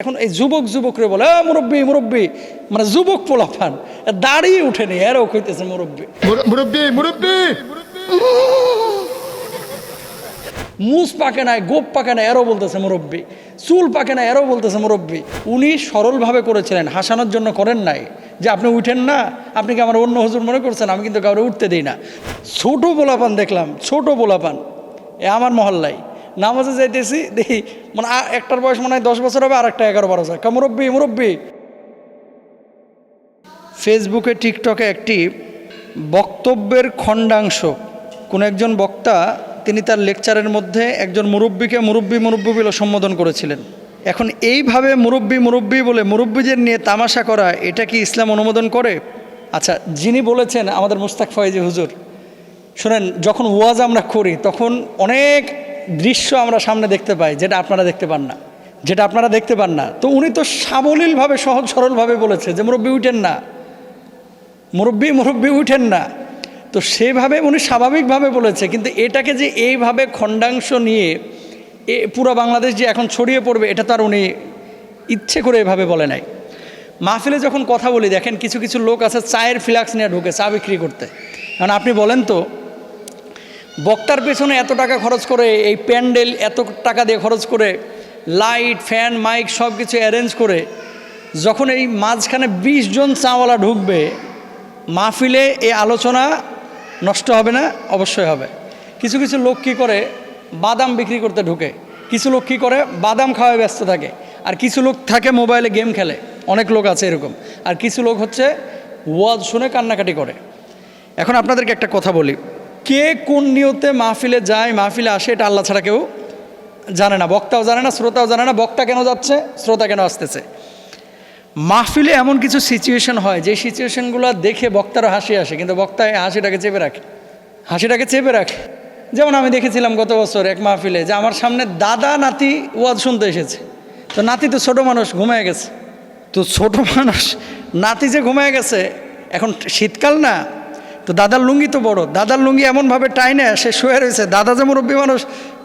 এখন এই যুবক যুবকরে বলে মুরব্বী মুরব্বি। মানে যুবক পোলাফান দাঁড়িয়ে উঠেনি এরও কইতেছে মুরব্বী। মুর- মুরব্বি মুরব্বি! মুস পাকে নাই গোপ পাকে না এরও বলতেছে মুরব্বী। চুল পাকে না এরও বলতেছে মুরব্বী। উনি সরলভাবে করেছিলেন হাসানোর জন্য করেন নাই। যে আপনি উঠেন না আপনি কি আমার অন্য হুজুর মনে করছেন? আমি কিন্তু কাউরে উঠতে দিই না। ছোট পোলাপান দেখলাম ছোট পোলাপান। এ আমার মহল্লায়। নামাজে যাইতেছি, দেখি মানে একটার বয়স মনে হয় দশ বছর হবে আর একটা এগারো বারো কা, মুরব্বি মুরব্বি। ফেসবুকে, টিকটকে একটি বক্তব্যের খণ্ডাংশ। কোন একজন বক্তা, তিনি তার লেকচারের মধ্যে একজন মুরব্বীকে মুরব্বী মুরব্বী বলে সম্বোধন করেছিলেন। এখন এইভাবে মুরব্বী মুরব্বী বলে মুরব্বীদের নিয়ে তামাশা করা, এটা কি ইসলাম অনুমোদন করে? আচ্ছা যিনি বলেছেন, আমাদের মুস্তাক ফয়েজি হুজুর, শোনেন, যখন ওয়াজ আমরা করি, তখন অনেক দৃশ্য আমরা সামনে দেখতে পাই, যেটা আপনারা দেখতে পান না। যেটা আপনারা দেখতে পান না। তো উনি তো সাবলীলভাবে, সহজ সরলভাবে বলেছে যে, মুরব্বী, উঠেন না। মুরব্বী মুরব্বী, উঠেন না। তো সেভাবে উনি স্বাভাবিকভাবে বলেছে, কিন্তু এটাকে যে এইভাবে খণ্ডাংশ নিয়ে, এ পুরো বাংলাদেশ যে এখন ছড়িয়ে পড়বে, এটা তো আর উনি ইচ্ছে করে এভাবে বলে নাই। মাহফিলে যখন কথা বলি, দেখেন কিছু কিছু লোক আছে, চায়ের ফ্লাক্স নিয়ে ঢুকে চা বিক্রি করতে। কারণ আপনি বলেন তো বক্তার পেছনে এত টাকা খরচ করে, এই প্যান্ডেল এত টাকা দিয়ে খরচ করে, লাইট, ফ্যান, মাইক সব কিছু অ্যারেঞ্জ করে, যখন এই মাঝখানে ২০ জন চাওয়ালা ঢুকবে, মাহফিলে এই আলোচনা নষ্ট হবে না? অবশ্যই হবে। কিছু কিছু লোক কী করে? বাদাম বিক্রি করতে ঢুকে। কিছু লোক কী করে? বাদাম খাওয়ায় ব্যস্ত থাকে। আর কিছু লোক থাকে মোবাইলে গেম খেলে। অনেক লোক আছে এরকম। আর কিছু লোক হচ্ছে ওয়াজ শুনে কান্নাকাটি করে। এখন আপনাদেরকে একটা কথা বলি। কে কোন নিয়তে মাহফিলে যায়, মাহফিলে আসে, এটা আল্লাহ ছাড়া কেউ জানে না। বক্তাও জানে না, শ্রোতাও জানে না, বক্তা কেন যাচ্ছে, শ্রোতা কেন আসতেছে। মাহফিলে এমন কিছু সিচুয়েশন হয়, যে সিচুয়েশনগুলো দেখে বক্তারও হাসি আসে, কিন্তু বক্তা হাসিটাকে চেপে রাখে। হাসিটাকে চেপে রাখে। যেমন আমি দেখেছিলাম গত বছর এক মাহফিলে, যে আমার সামনে দাদা নাতি ওয়াজ শুনতে এসেছে। তো নাতি তো ছোট মানুষ, ঘুমায় গেছে। তো ছোট মানুষ, নাতি যে ঘুমায় গেছে, এখন শীতকাল না তো দাদার লুঙ্গি তো বড়। দাদার লুঙ্গি এমনভাবে টাই নেয় সে শুয়ে রয়েছে। দাদা যে মুরব্বী মানুষ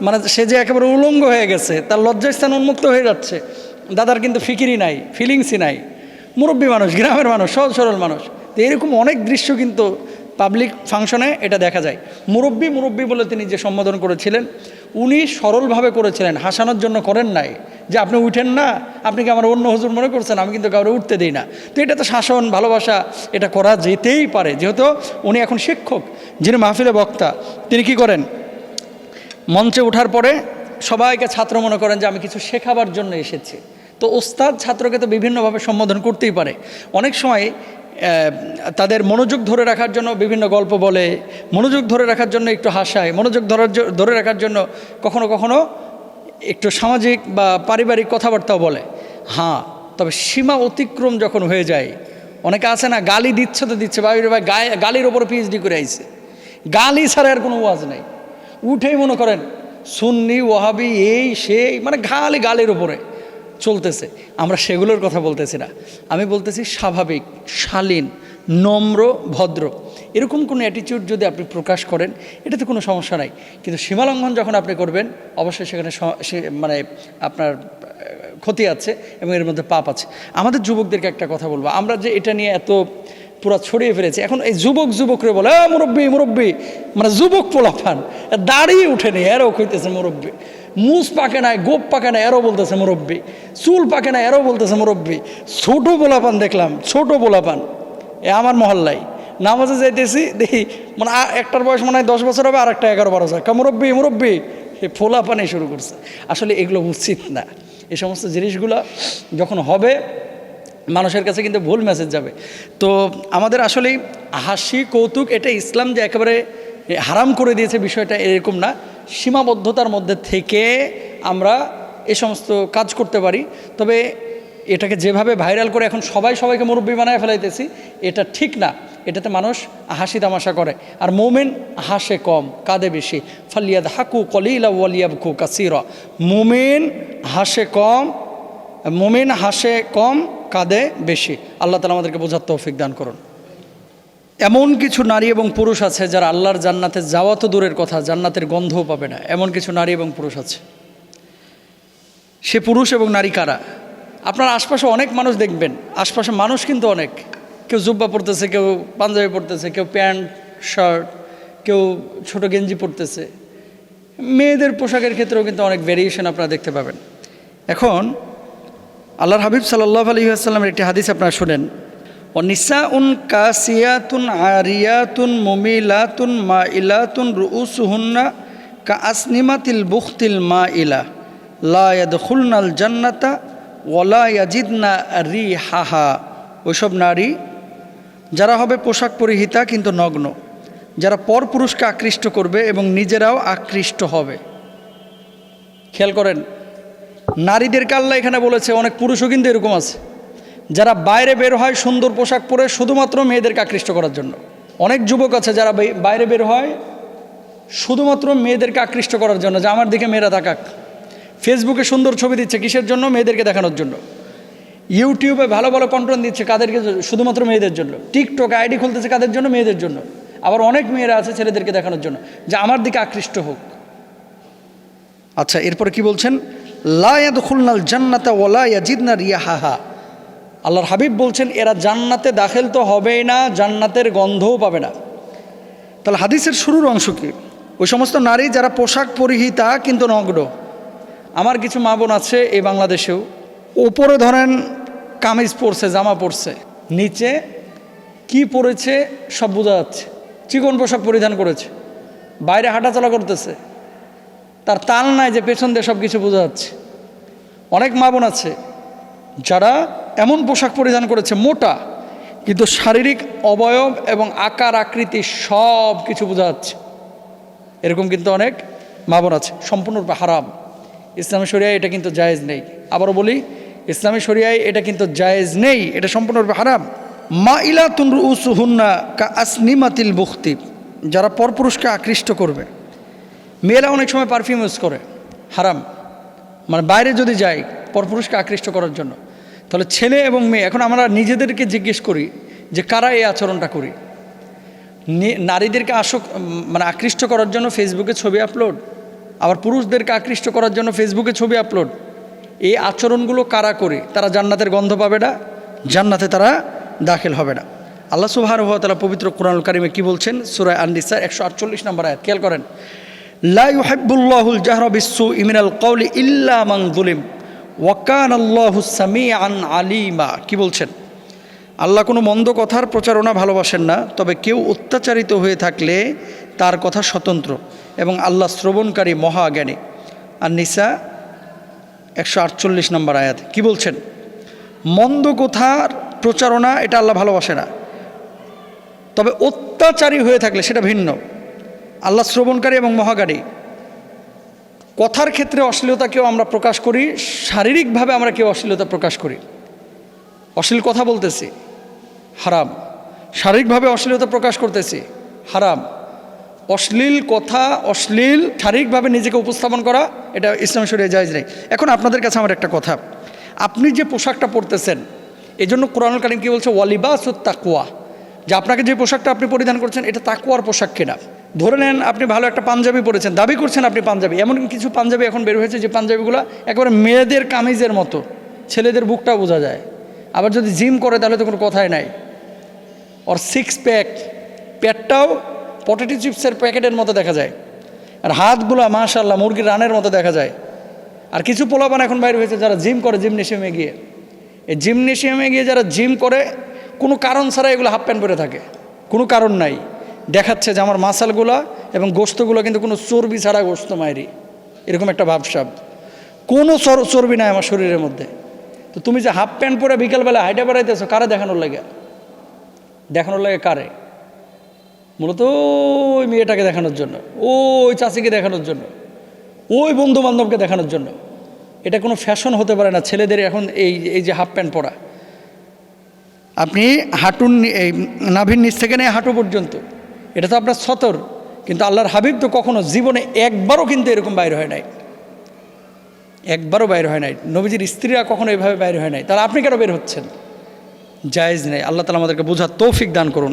মানে সে যে একেবারে উলঙ্গ হয়ে গেছে, তার লজ্জাস্থান উন্মুক্ত হয়ে যাচ্ছে। দাদার কিন্তু ফিকিরি নাই, ফিলিংসই নাই। মুরব্বী মানুষ, গ্রামের মানুষ, সহজ সরল মানুষ। তো এরকম অনেক দৃশ্য কিন্তু পাবলিক ফাংশনে এটা দেখা যায়। মুরব্বী মুরব্বী বলে তিনি যে সম্বোধন করেছিলেন উনি সরলভাবে করেছিলেন, হাসানোর জন্য করেন নাই। যে আপনি উঠেন না, আপনি কি আমার অন্য হুজুর মনে করছেন? আমি কিন্তু কাউরে উঠতে দিই না। তো এটা তো শাসন, ভালোবাসা, এটা করা যেতেই পারে। যেহেতু উনি এখন শিক্ষক, যিনি মাহফিলে বক্তা, তিনি কি করেন? মঞ্চে ওঠার পরে সবাইকে ছাত্র মনে করেন যে আমি কিছু শেখাবার জন্য এসেছি। তো ওস্তাদ ছাত্রকে তো বিভিন্নভাবে সম্বোধন করতেই পারে। অনেক সময় তাদের মনোযোগ ধরে রাখার জন্য বিভিন্ন গল্প বলে, মনোযোগ ধরে রাখার জন্য একটু হাসায়, মনোযোগ ধরার ধরে রাখার জন্য কখনো কখনো একটু সামাজিক বা পারিবারিক কথাবার্তাও বলে। হ্যাঁ তবে সীমা অতিক্রম যখন হয়ে যায়, অনেকে আছে না, গালি দিচ্ছে তো দিচ্ছে, ভাই ভাই, গায়ে, গালির ওপর পিএইচডি করে আইছে। গালি ছাড়া আর কোনো ওয়াজ নেই। উঠেই মনে করেন, সুন্নি ওয়াহাবি এই, সেই মানে গালি গালির উপরে চলতেছে। আমরা সেগুলোর কথা বলতেছি না। আমি বলতেছি স্বাভাবিক, শালীন, নম্র, ভদ্র। এরকম কোনো অ্যাটিটিউড যদি আপনি প্রকাশ করেন, এটাতে কোনো সমস্যা নাই। কিন্তু সীমালঙ্ঘন যখন আপনি করবেন, অবশ্যই সেখানে মানে আপনার ক্ষতি আছে এবং এর মধ্যে পাপ আছে। আমাদের যুবকদেরকে একটা কথা বলব। আমরা যে এটা নিয়ে এত পুরা ছড়িয়ে ফেলেছে। এখন এই যুবক যুবকরে বলে "আ, মুরব্বী মুরব্বি। মানে যুবক পোলাফান দাঁড়িয়ে উঠেনি এরও কইতেছে মুরব্বী। মুস পাকে নাই গোপ পাকে না এরও বলতেছে মুরব্বী। চুল পাকে না এরও বলতেছে মুরব্বী। ছোট পোলাপান দেখলাম ছোট পোলাপান। এ আমার মহল্লায়। নামাজে যাইতেছি দেখি মানে একটার বয়স মনে হয় দশ বছর হবে আর একটা এগারো বারো বছর। মুরব্বী মুরব্বি। এ ফোলা পানি শুরু করছে। আসলে এগুলো উচিত না। এই সমস্ত জিনিসগুলো যখন হবে মানুষের কাছে কিন্তু ভুল মেসেজ যাবে। তো আমাদের আসলে হাসি, কৌতুক এটা ইসলাম যে একেবারে হারাম করে দিয়েছে বিষয়টা এরকম না। সীমাবদ্ধতার মধ্যে থেকে আমরা এ সমস্ত কাজ করতে পারি। তবে এটাকে যেভাবে ভাইরাল করে এখন সবাই সবাইকে মুরব্বী বানায় ফেলাইতেছি, এটা ঠিক না। এটাতে মানুষ হাসি তামাশা করে। আর মোমেন হাসে কম, কাঁদে বেশি। ফালিয়াদ হাকু কলিলা ওয়ালিয়াবকু কাসিরা। মোমেন হাসে কম, মোমেন হাসে কম কাঁদে বেশি। আল্লাহ তালা আমাদেরকে বোঝার তৌফিক দান করুন। এমন কিছু নারী এবং পুরুষ আছে যারা আল্লাহর জান্নাতে যাওয়া তো দূরের কথা, জান্নাতের গন্ধও পাবে না। এমন কিছু নারী এবং পুরুষ আছে। সে পুরুষ এবং নারী কারা? আপনার আশপাশে অনেক মানুষ দেখবেন। আশপাশে মানুষ কিন্তু অনেক। কেউ জুব্বা পরতেছে, কেউ পাঞ্জাবি পরতেছে, কেউ প্যান্ট, শার্ট, কেউ ছোট গেঞ্জি পরতেছে। মেয়েদের পোশাকের ক্ষেত্রেও কিন্তু অনেক ভেরিয়েশন আপনারা দেখতে পাবেন। এখন আল্লাহর হাবিব সাল্লাহ আলী আসাল্লামের একটি হাদিস আপনারা শুনেন। ও নিসা উন কাসিয়াতুন আরিয়াতুন মুমিলাতুন মা ইলাতুন রুউসুহুন্না কা আসনিমাতিল বুখতিল মা ইলা লা ইয়াদখুলনাল জান্নাতা ইয়াজিদনা রি হাহা ওইসব নারী, যারা হবে পোশাক পরিহিতা কিন্তু নগ্ন। যারা পরপুরুষকে আকৃষ্ট করবে এবং নিজেরাও আকৃষ্ট হবে। খেয়াল করেন নারীদের কাল্লা এখানে বলেছে, অনেক পুরুষও কিন্তু এরকম আছে। যারা বাইরে বের হয় সুন্দর পোশাক পরে শুধুমাত্র মেয়েদেরকে আকৃষ্ট করার জন্য। অনেক যুবক আছে যারা বাইরে বের হয় শুধুমাত্র মেয়েদেরকে আকৃষ্ট করার জন্য। যে আমার দিকে মেয়েরা তাকাক। ফেসবুকে সুন্দর ছবি দিচ্ছে কিসের জন্য? মেয়েদেরকে দেখানোর জন্য। ইউটিউবে ভালো ভালো কন্টেন্ট দিচ্ছে কাদেরকে শুধুমাত্র মেয়েদের জন্য। টিকটক আইডি খুলতেছে কাদের জন্য? মেয়েদের জন্য। আবার অনেক মেয়েরা আছে ছেলেদেরকে দেখানোর জন্য। যে আমার দিকে আকৃষ্ট হোক। আচ্ছা এরপরে কি বলছেন? লায়াদ খুলনাল জান্নাতা ওলা ইয়াজিদনা রিয়াহাহা। আল্লাহর হাবিব বলছেন, এরা জান্নাতে দাখিল তো হবেই না, জান্নাতের গন্ধও পাবে না। তাহলে হাদিসের শুরুর অংশ কি? ওই সমস্ত নারী যারা পোশাক পরিহিতা কিন্তু নগ্ন। আমার কিছু মা বোন আছে এই বাংলাদেশেও। ওপরে ধরেন কামিজ পরছে, জামা পরছে। নিচে কি পরেছে সব বোঝা যাচ্ছে। চিকন পোশাক পরিধান করেছে। বাইরে হাঁটাচলা করতেছে। তার তাল নাই যে পেছন দিয়ে সব কিছু বোঝা যাচ্ছে। অনেক মা বোন আছে, যারা এমন পোশাক পরিধান করেছে মোটা, কিন্তু শারীরিক অবয়ব এবং আকার, আকৃতি সব কিছু বোঝা যাচ্ছে। এরকম কিন্তু অনেক মা বোন আছে, সম্পূর্ণরূপে হারাম। ইসলামী শরিয়ায় এটা কিন্তু জায়েজ নেই। আবারও বলি, ইসলামী শরিয়ায় এটা কিন্তু জায়েজ নেই, এটা সম্পূর্ণরূপে হারাম। মা ইলা তুনরু উসুহুন্না কা আসনিমাতিল বুখতি, যারা পরপুরুষকে আকৃষ্ট করবে। মেয়েরা অনেক সময় পারফিউম ইউজ করে, হারাম। মানে বাইরে যদি যাই, পরপুরুষকে আকৃষ্ট করার জন্য। তাহলে ছেলে এবং মেয়ে, এখন আমরা নিজেদেরকে জিজ্ঞেস করি যে কারা এই আচরণটা করি? নারীদেরকে আসক মানে আকৃষ্ট করার জন্য ফেসবুকে ছবি আপলোড আবার পুরুষদেরকে আকৃষ্ট করার জন্য ফেসবুকে ছবি আপলোড এই আচরণগুলো কারা করে? তারা জান্নাতের গন্ধ পাবে না, জান্নাতে তারা দাখিল হবে না। আল্লাহ সুবাহ তালা পবিত্র কোরআন কারিমে কি বলছেন? সুরায় আন্দিসার একশো আটচল্লিশ নম্বর আয়াত। খেয়াল করেন। ইমিনাল মান ওয়াকান আল্লাহু সামিআন আলিমা কি বলছেন? আল্লাহ কোনো মন্দ কথার প্রচারণা ভালোবাসেন না, তবে কেউ অত্যাচারিত হয়ে থাকলে তার কথা স্বতন্ত্র এবং আল্লাহ শ্রবণকারী মহাজ্ঞানী। আর নিসা একশো আটচল্লিশ নম্বর আয়াত। কি বলছেন? মন্দ কথার প্রচারণা এটা আল্লাহ ভালোবাসে না। তবে অত্যাচারী হয়ে থাকলে সেটা ভিন্ন। আল্লাহ শ্রবণকারী এবং মহাকারী। কথার ক্ষেত্রে অশ্লীলতা কেউ আমরা প্রকাশ করি, শারীরিকভাবে আমরা কেউ অশ্লীলতা প্রকাশ করি। অশ্লীল কথা বলতেছি, হারাম। শারীরিকভাবে অশ্লীলতা প্রকাশ করতেছি, হারাম। অশ্লীল কথা, অশ্লীল শারীরিকভাবে নিজেকে উপস্থাপন করা, এটা ইসলাম শরীরে জায়জ নেই। এখন আপনাদের কাছে আমার একটা কথা। আপনি যে পোশাকটা পরতেছেন এই জন্য কোরআন কারিম কি বলছে ওয়ালিবাস ও তাকুয়া যে আপনাকে যে পোশাকটা আপনি পরিধান করছেন, এটা তাকুয়ার পোশাক কিনা? ধরে নেন আপনি ভালো একটা পাঞ্জাবি পরেছেন, দাবি করছেন আপনি পাঞ্জাবি এমন কিছু পাঞ্জাবি এখন বের হয়েছে যে পাঞ্জাবিগুলো একেবারে মেয়েদের কামিজের মতো, ছেলেদের বুকটা বোঝা যায়। আবার যদি জিম করে তাহলে তো কোনো কথাই নাই। ওর সিক্স প্যাক প্যাটটাও পটেটো চিপসের প্যাকেটের মতো দেখা যায়। আর হাতগুলো মাশাল্লাহ মুরগির রানের মতো দেখা যায়। আর কিছু পোলাপান এখন বাইরে হয়েছে যারা জিম করে জিমনেশিয়ামে গিয়ে। এই জিমনেশিয়ামে গিয়ে যারা জিম করে, কোনো কারণ ছাড়া এগুলো হাফ প্যান্ট পরে থাকে। কোনো কারণ নাই। দেখাচ্ছে যে আমার মাসালগুলো এবং গোস্তগুলো কিন্তু কোনো চর্বি ছাড়া গোস্ত মায়েরই এরকম একটা ভাবসাব। কোনো চর- চর্বি নাই আমার শরীরের মধ্যে। তো তুমি যে হাফ প্যান্ট পরে বিকালবেলা হাইটে বেড়াইতেছো, কারে দেখানোর লাগে? দেখানোর লাগে কারে? মূলত ওই মেয়েটাকে দেখানোর জন্য, ওই চাষিকে দেখানোর জন্য, ওই বন্ধু বান্ধবকে দেখানোর জন্য। এটা কোনো ফ্যাশন হতে পারে না, ছেলেদের এখন এই এই যে হাফ প্যান্ট পরা। আপনি হাঁটুর এই নাভির নিচ থেকে নিয়ে হাঁটু পর্যন্ত। এটা তো আপনার সতর, কিন্তু আল্লাহর হাবিব তো কখনো জীবনে একবারও কিন্তু এরকম বাইর হয় নাই। একবারও বাইর হয় নাই। নবীজির স্ত্রীরা কখনো এভাবে বাইর হয় নাই। তাহলে আপনি কেন বের হচ্ছেন? জায়েজ নেই। আল্লাহ তালা আমাদেরকে বোঝার তৌফিক দান করুন।